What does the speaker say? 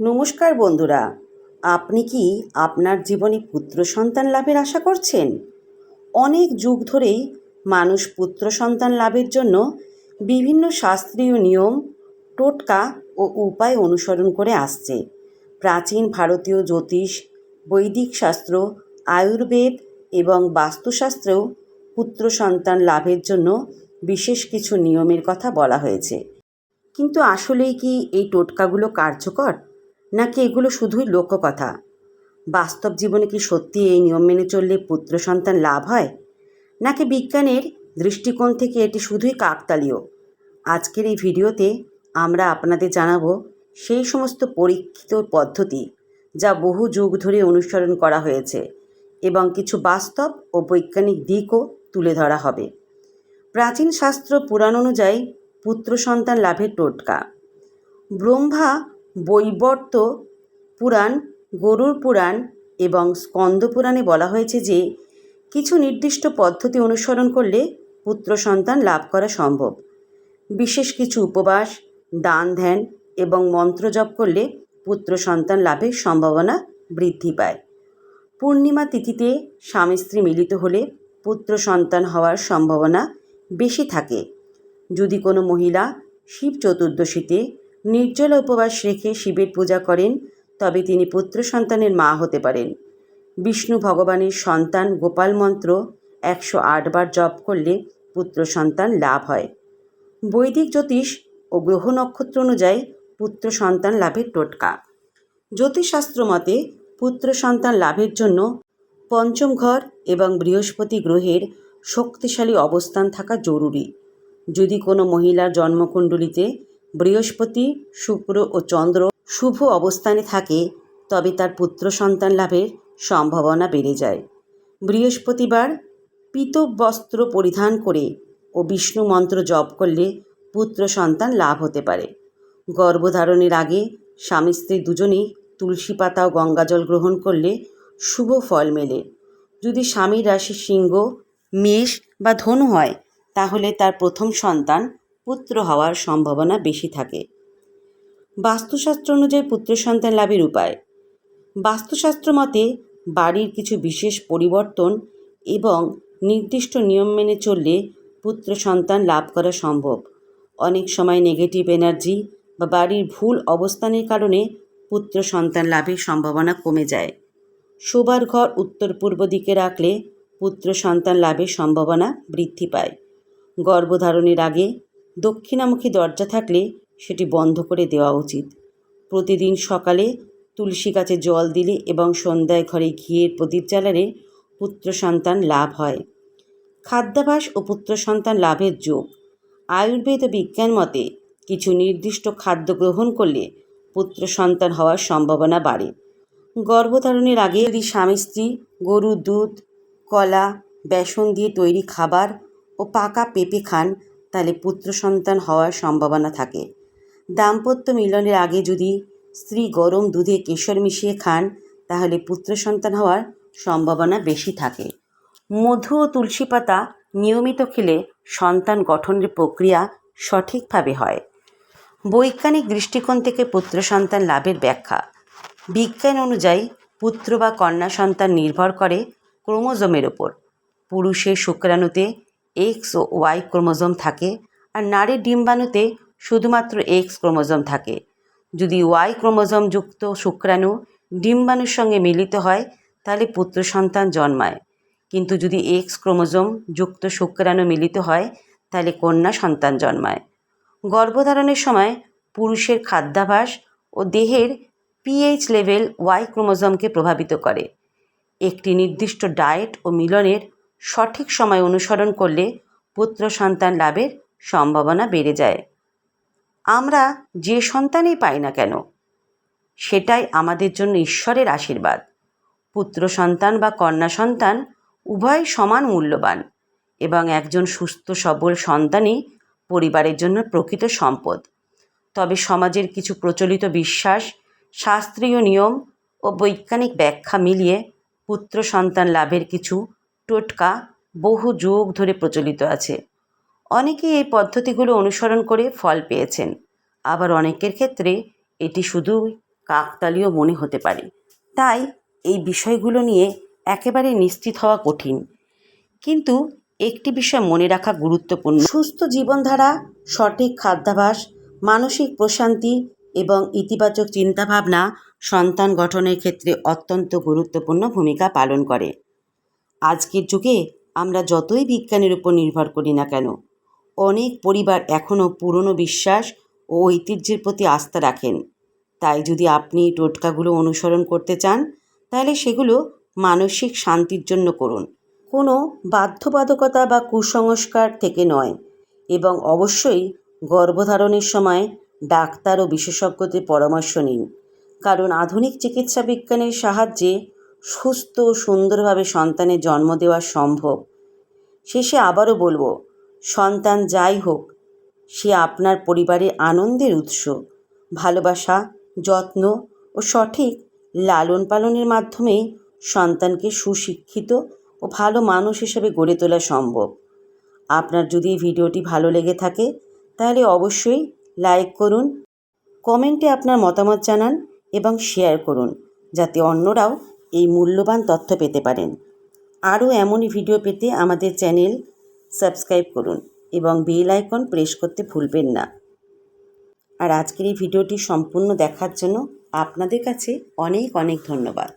নমস্কার বন্ধুরা, আপনি কি আপনার জীবনে পুত্র সন্তান লাভের আশা করছেন? অনেক যুগ ধরেই মানুষ পুত্র সন্তান লাভের জন্য বিভিন্ন শাস্ত্রীয় নিয়ম, টোটকা ও উপায় অনুসরণ করে আসছে। প্রাচীন ভারতীয় জ্যোতিষ, বৈদিক শাস্ত্র, আয়ুর্বেদ এবং বাস্তুশাস্ত্রেও পুত্র সন্তান লাভের জন্য বিশেষ কিছু নিয়মের কথা বলা হয়েছে। কিন্তু আসলেই কি এই টোটকাগুলো কার্যকর? নাকি এগুলো শুধুই লোককথা? বাস্তব জীবনে কি সত্যি এই নিয়ম মেনে চললে পুত্র সন্তান লাভ হয়? নাকি বিজ্ঞানের দৃষ্টিকোণ থেকে এটি শুধুই কাকতালীয়? আজকের এই ভিডিওতে আমরা আপনাদের জানাব সেই সমস্ত পরীক্ষিত পদ্ধতি যা বহু যুগ ধরে অনুসরণ করা হয়েছে এবং কিছু বাস্তব ও বৈজ্ঞানিক দিকও তুলে ধরা হবে। প্রাচীন শাস্ত্র পুরাণ অনুযায়ী পুত্র সন্তান লাভের টোটকা। ব্রহ্মা বৈবর্ত পুরাণ গরুর পুরাণ এবং স্কন্দ পুরাণে বলা হয়েছে যে, কিছু নির্দিষ্ট পদ্ধতি অনুসরণ করলে পুত্র সন্তান লাভ করা সম্ভব। বিশেষ কিছু উপবাস, দান, ধ্যান এবং মন্ত্র জপ করলে পুত্র সন্তান লাভের সম্ভাবনা বৃদ্ধি পায়। পূর্ণিমা তিথিতে স্বামী স্ত্রী মিলিত হলে পুত্র সন্তান হওয়ার সম্ভাবনা বেশি থাকে। যদি কোনো মহিলা শিব চতুর্দশীতে নির্জলা উপবাস রেখে শিবের পূজা করেন, তবে তিনি পুত্র সন্তানের মা হতে পারেন। বিষ্ণু ভগবানের সন্তান গোপাল মন্ত্র একশো আটবার জপ করলে পুত্র সন্তান লাভ হয়। বৈদিক জ্যোতিষ ও গ্রহ নক্ষত্র অনুযায়ী পুত্র সন্তান লাভের টোটকা। জ্যোতিষশাস্ত্র মতে পুত্র সন্তান লাভের জন্য পঞ্চম ঘর এবং বৃহস্পতি গ্রহের শক্তিশালী অবস্থান থাকা জরুরি। যদি কোনো মহিলার জন্মকুণ্ডলিতে বৃহস্পতি, শুক্র ও চন্দ্র শুভ অবস্থানে থাকে, তবে তার পুত্র সন্তান লাভের সম্ভাবনা বেড়ে যায়। বৃহস্পতিবার পিতব বস্ত্র পরিধান করে ও বিষ্ণু মন্ত্র জপ করলে পুত্র সন্তান লাভ হতে পারে। গর্ভধারণের আগে স্বামী স্ত্রী দুজনেই তুলসী পাতা ও গঙ্গাজল গ্রহণ করলে শুভ ফল মেলে। যদি স্বামীর রাশি সিংহ, মেষ বা ধনু হয়, তাহলে তার প্রথম সন্তান পুত্র হওয়ার সম্ভাবনা বেশি থাকে। বাস্তুশাস্ত্র অনুযায়ী পুত্র সন্তান লাভের উপায়। বাস্তুশাস্ত্র মতে বাড়ির কিছু বিশেষ পরিবর্তন এবং নির্দিষ্ট নিয়ম মেনে চললে পুত্র সন্তান লাভ করা সম্ভব। অনেক সময় নেগেটিভ এনার্জি বা বাড়ির ভুল অবস্থানের কারণে পুত্র সন্তান লাভের সম্ভাবনা কমে যায়। শোবার ঘর উত্তর পূর্ব দিকে রাখলে পুত্র সন্তান লাভের সম্ভাবনা বৃদ্ধি পায়। গর্ভধারণের আগে দক্ষিণামুখী দরজা থাকলে সেটি বন্ধ করে দেওয়া উচিত। প্রতিদিন সকালে তুলসী গাছে জল দিলে এবং সন্ধ্যায় ঘরে ঘিয়ের প্রদীপ জ্বালালে পুত্র সন্তান লাভ হয়। খাদ্যাভাস ও পুত্র সন্তান লাভের যোগ। আয়ুর্বেদ বিজ্ঞান মতে কিছু নির্দিষ্ট খাদ্য গ্রহণ করলে পুত্র সন্তান হওয়ার সম্ভাবনা বাড়ে। গর্ভধারণের আগে যদি স্বামী স্ত্রী গরুর দুধ, কলা, বেসন দিয়ে তৈরি খাবার ও পাকা পেঁপে খান তাহলে পুত্র সন্তান হওয়ার সম্ভাবনা থাকে। দাম্পত্য মিলনের আগে যদি স্ত্রী গরম দুধে কেশর মিশিয়ে খান, তাহলে পুত্র সন্তান হওয়ার সম্ভাবনা বেশি থাকে। মধু ও তুলসী পাতা নিয়মিত খেলে সন্তান গঠনের প্রক্রিয়া সঠিকভাবে হয়। বৈজ্ঞানিক দৃষ্টিকোণ থেকে পুত্র সন্তান লাভের ব্যাখ্যা। বিজ্ঞান অনুযায়ী পুত্র বা কন্যা সন্তান নির্ভর করে ক্রোমোজোমের ওপর। পুরুষের শুক্রাণুতে এক্স ও ওয়াই ক্রোমোজোম থাকে আর নারীর ডিম্বাণুতে শুধুমাত্র এক্স ক্রোমোজোম থাকে। যদি ওয়াই ক্রোমোজোম যুক্ত শুক্রাণু ডিম্বাণুর সঙ্গে মিলিত হয়, তাহলে পুত্র সন্তান জন্মায়। কিন্তু যদি এক্স ক্রোমোজোম যুক্ত শুক্রাণু মিলিত হয়, তাহলে কন্যা সন্তান জন্মায়। গর্ভধারণের সময় পুরুষের খাদ্যাভাস ও দেহের পিএইচ লেভেল ওয়াই ক্রোমোজোমকে প্রভাবিত করে। একটি নির্দিষ্ট ডায়েট ও মিলনের সঠিক সময় অনুসরণ করলে পুত্র সন্তান লাভের সম্ভাবনা বেড়ে যায়। আমরা যে সন্তানই পাই না কেন, সেটাই আমাদের জন্য ঈশ্বরের আশীর্বাদ। পুত্র সন্তান বা কন্যা সন্তান উভয় সমান মূল্যবান এবং একজন সুস্থ সবল সন্তানই পরিবারের জন্য প্রকৃত সম্পদ। তবে সমাজের কিছু প্রচলিত বিশ্বাস, শাস্ত্রীয় নিয়ম ও বৈজ্ঞানিক ব্যাখ্যা মিলিয়ে পুত্র সন্তান লাভের কিছু টোটকা বহু যুগ ধরে প্রচলিত আছে। অনেকেই এই পদ্ধতিগুলো অনুসরণ করে ফল পেয়েছেন। আবার অনেকের ক্ষেত্রে এটি শুধু কাকতালীয় মনে হতে পারে। তাই এই বিষয়গুলো নিয়ে একেবারে নিশ্চিত হওয়া কঠিন। কিন্তু একটি বিষয় মনে রাখা গুরুত্বপূর্ণ। সুস্থ জীবনধারা, সঠিক খাদ্যাভাস, মানসিক প্রশান্তি এবং ইতিবাচক চিন্তাভাবনা সন্তান গঠনের ক্ষেত্রে অত্যন্ত গুরুত্বপূর্ণ ভূমিকা পালন করে। আজকের যুগে আমরা যতই বিজ্ঞানের উপর নির্ভর করি না কেন, অনেক পরিবার এখনও পুরনো বিশ্বাস ও ঐতিহ্যের প্রতি আস্থা রাখেন। তাই যদি আপনি টোটকাগুলো অনুসরণ করতে চান, তাহলে সেগুলো মানসিক শান্তির জন্য করুন। কোনো বাধ্যবাধকতা বা কুসংস্কার থেকে নয় এবং অবশ্যই গর্ভধারণের সময় ডাক্তার ও বিশেষজ্ঞদের পরামর্শ নিন। কারণ আধুনিক চিকিৎসা বিজ্ঞানের সাহায্যে সুস্থ ও সুন্দরভাবে সন্তানের জন্ম দেওয়া সম্ভব। শেষে আবারও বলব, সন্তান যাই হোক, সে আপনার পরিবারের আনন্দের উৎস। ভালোবাসা, যত্ন ও সঠিক লালন পালনের মাধ্যমেই সন্তানকে সুশিক্ষিত ও ভালো মানুষ হিসেবে গড়ে তোলা সম্ভব। আপনার যদি ভিডিওটি ভালো লেগে থাকে, তাহলে অবশ্যই লাইক করুন, কমেন্টে আপনার মতামত জানান এবং শেয়ার করুন, যাতে অন্যরাও এই মূল্যবান তথ্য পেতে পারেন। আরও এমনই ভিডিও পেতে আমাদের চ্যানেল সাবস্ক্রাইব করুন এবং বেল আইকন প্রেস করতে ভুলবেন না। আর আজকের এই ভিডিওটি সম্পূর্ণ দেখার জন্য আপনাদের কাছে অনেক অনেক ধন্যবাদ।